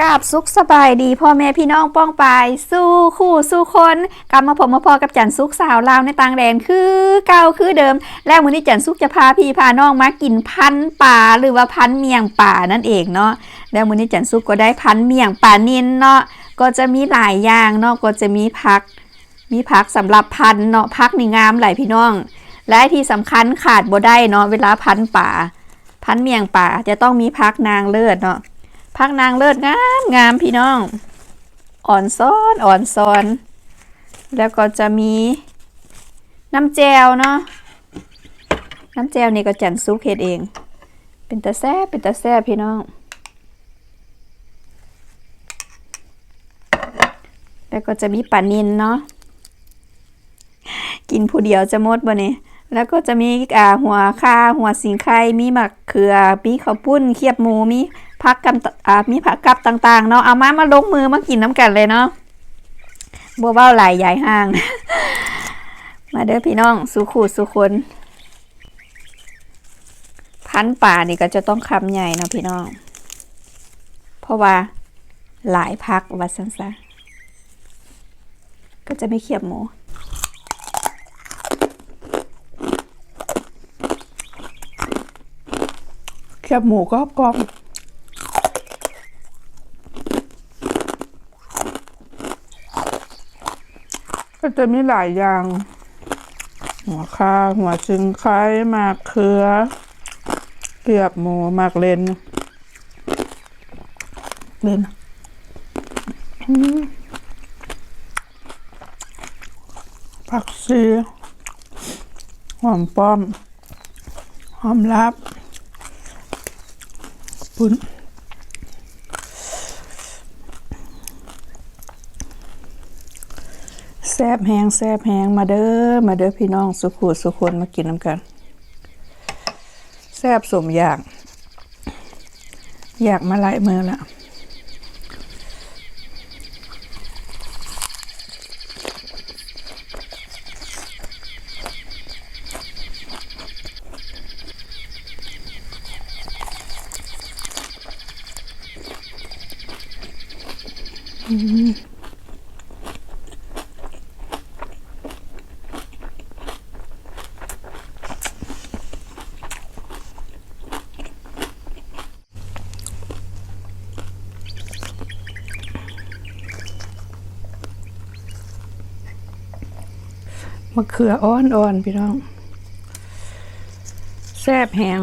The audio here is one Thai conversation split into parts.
กราบสุขสบายดีพ่อแม่พี่น้องป้องปายสู้คู่สู้คนกลับมาผมมาพอกับจันสุกสาวลาวในต่างแดนคือเก่าคือเดิม แล้ววันนี้จันสุกจะพาพี่พาน้องมากินพันป่าหรือว่าพันเมียงป่านั่นเองเนาะแล้ววันนี้จันสุกก็ได้พันเมียงป่านินเนาะก็จะมีหลายอย่างเนาะก็จะมีผัก มีผักสำหรับพันเนาะผักนี่งามหลายพี่น้อง และที่สำคัญขาดบ่ได้เนาะเวลาพันป่า พันเมียงป่าจะต้องมีพักนางเลิศเนาะ พักนางเลิศงามงามพี่น้อง อ่อนซ้อนอ่อนซ้อน แล้วก็จะมีน้ำแจวเนาะน้ำแจวนี่ก็จันซุกเฮ็ดเอง เป็นตาแซ่เป็นตาแซ่พี่น้อง แล้วก็จะมีปลานินเนาะกินผู้เดียวจะหมดบ่เนี่ยแล้วก็จะมีอ่าหัวคาหัวสิงไข่มีหมะเขือมีข้าวปุ้นเขียบหมูมี ผักกับอ่ามีผักกับต่างๆเนาะเอามามาลงมือมากินน้ำกันเลยเนาะบัวเบ้าหลายใหญ่ห้าง มาเด้อพี่น้องสุขูสุคนพันป่านี่ก็จะต้องคำใหญ่เนาะพี่น้อง เพราะว่าหลายพักวัดสันซะก็จะไม่เขียบหมูแคบหมูกรอบกรอบ ก็จะมีหลายอย่าง หัวคาหัวจึงไข่หมากเขือเกียบหมูหมากเลนเลนผักชีหอมป้อม หอมลับ ปุ้น แซบแหงแซบแหงมาเด้อมาเด้อพี่น้องสุขุสุคนมากินน้ำกัน แซบสมอยาก อยากมาหลายมือละมะเขืออ่อนอ่อนๆพี่น้องแซบแหง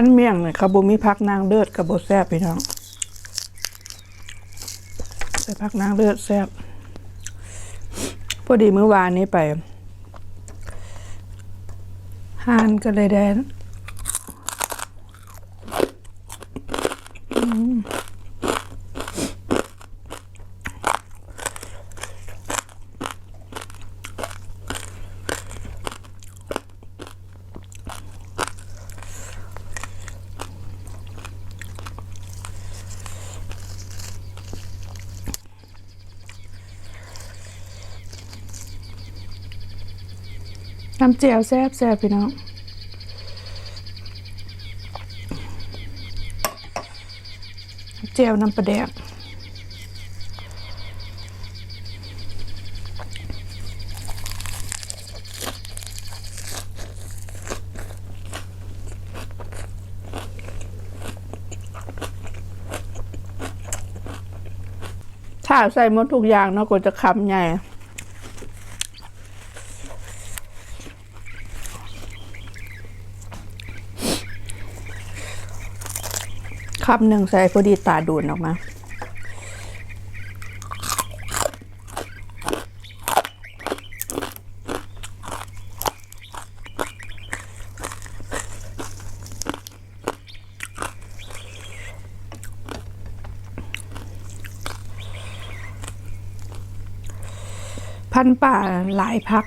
พันเมี่ยงเนี่ยครับบมีพักนางเลือดกับบแซบพี่น้องใส่พักนางเลือดแซบพอดีเมื่อวานนี้ไปหานก็เลยแด น้ำเจียวแซ่บแซ่บพี่น้องเจียวน้ำปลาแดกถ้าใส่หมดทุกอย่างเนาะก็จะคำใหญ่ คำหนึ่งใส่พอดีตาดูดออกมา พันป่าหลายพัก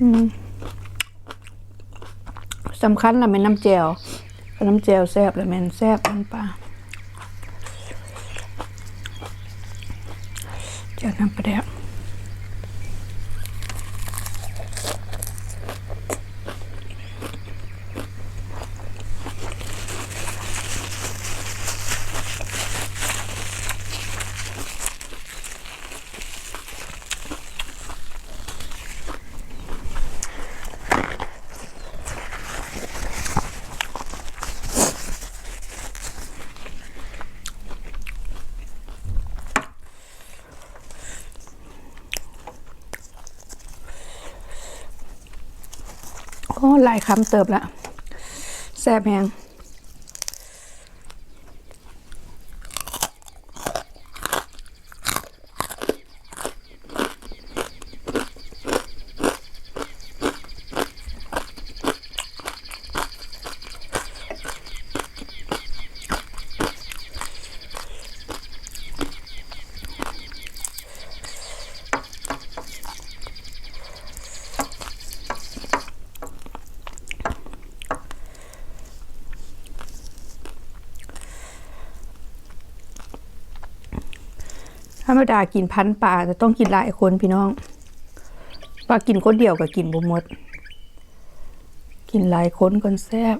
อืม สำคัญละแม่นน้ำแจวน้ำแจวแซ่บละแม่นแซ่บมันปลาแจวน้ำปลาแดก หลายคำเติบละแซ่บแหง ธรรมดากินพันธ์ปลาจะต้องกินหลายคนพี่น้องปลากินคนเดียวกับกินบ่หมด กินหลายคนก่อนแซ่บ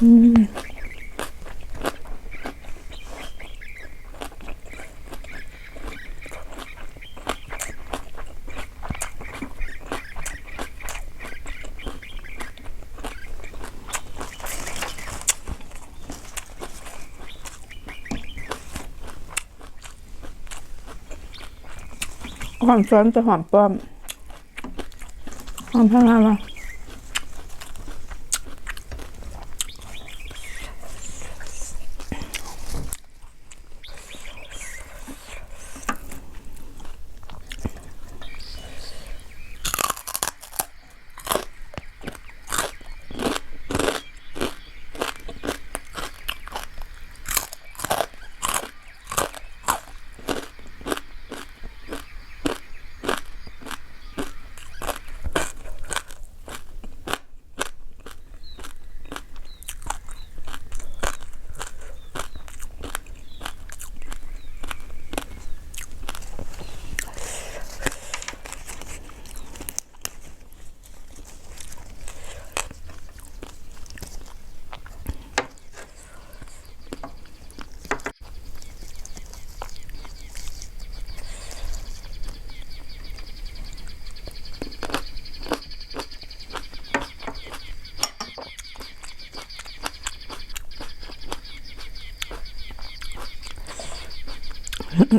อืม หอมช้อนจะหอมป้อมหอมข้างหน้ามา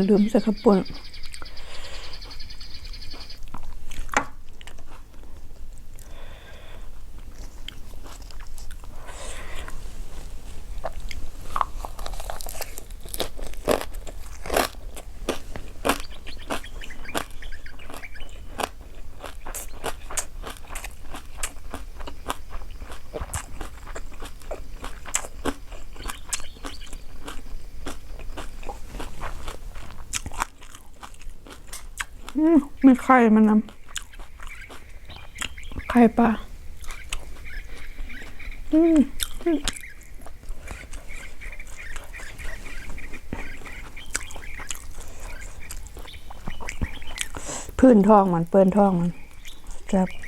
ลืมใส่ข้าวปุ้นอื มมีไข่มันนะไข่ปลาอืมพื้นท้องมันเปื้อนท้องมันจับ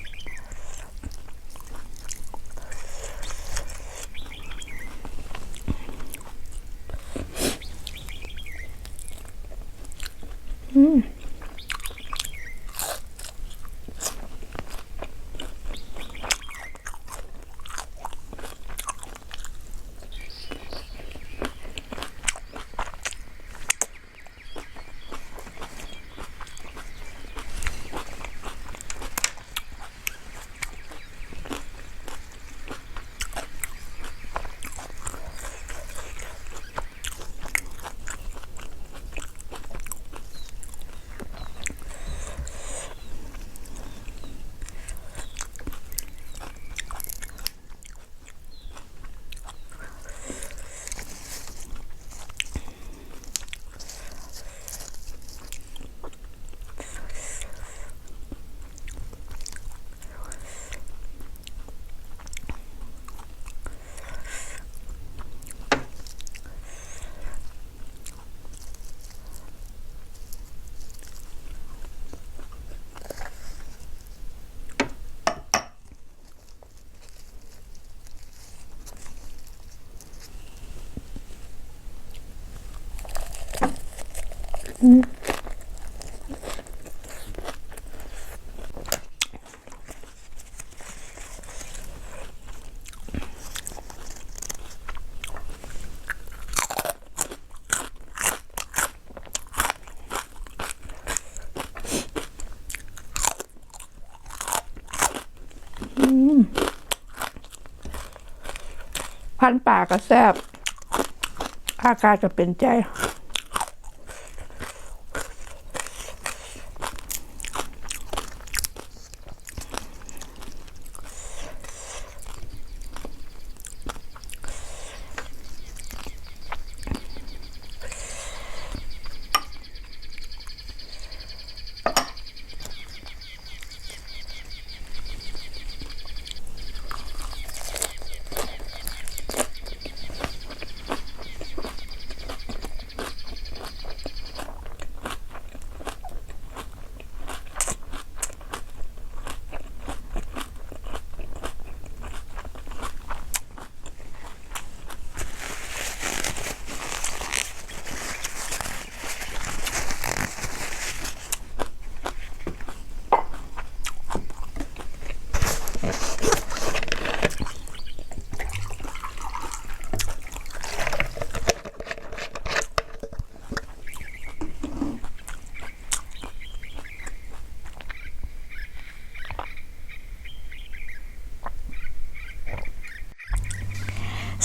พันป่าก็แซบอากาศจะเป็นใจ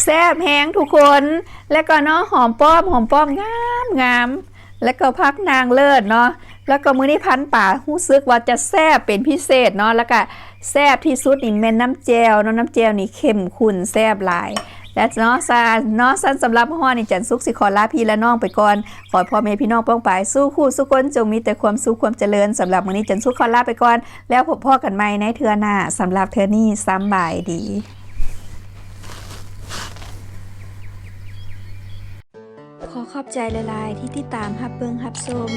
ซ่บแห้งทุกคน แล้วก็เนาะหอมป้อมหอมป้อมงามงามแล้วก็พักนางเลิศเนาะแล้วก็มื้อนี้พันป่ารู้สึกว่าจะแซ่บเป็นพิเศษเนาะแล้วก็แซ่บที่สุดนี่แม่นน้ำแจวเนาะน้ำแจวนี่เข้มข้นแซ่บหลายและเนาะซาเนาะสั้นสำหรับฮ้อนี่จันสุกสิขอลาพี่และน้องไปก่อน ขอพ่อแม่พี่น้องป้องไปายสู้คู่สู้คนจงมีแต่ความสุขความเจริญสำหรับมื้อนี้จันสุกขอลาไปก่อน แล้วพบพ่อกันใหม่ในเทือหน้าสำหรับเทือนี่ซ้ำบายดี ขอขอบใจละลายที่ติดตามฮับเบิงฮับสม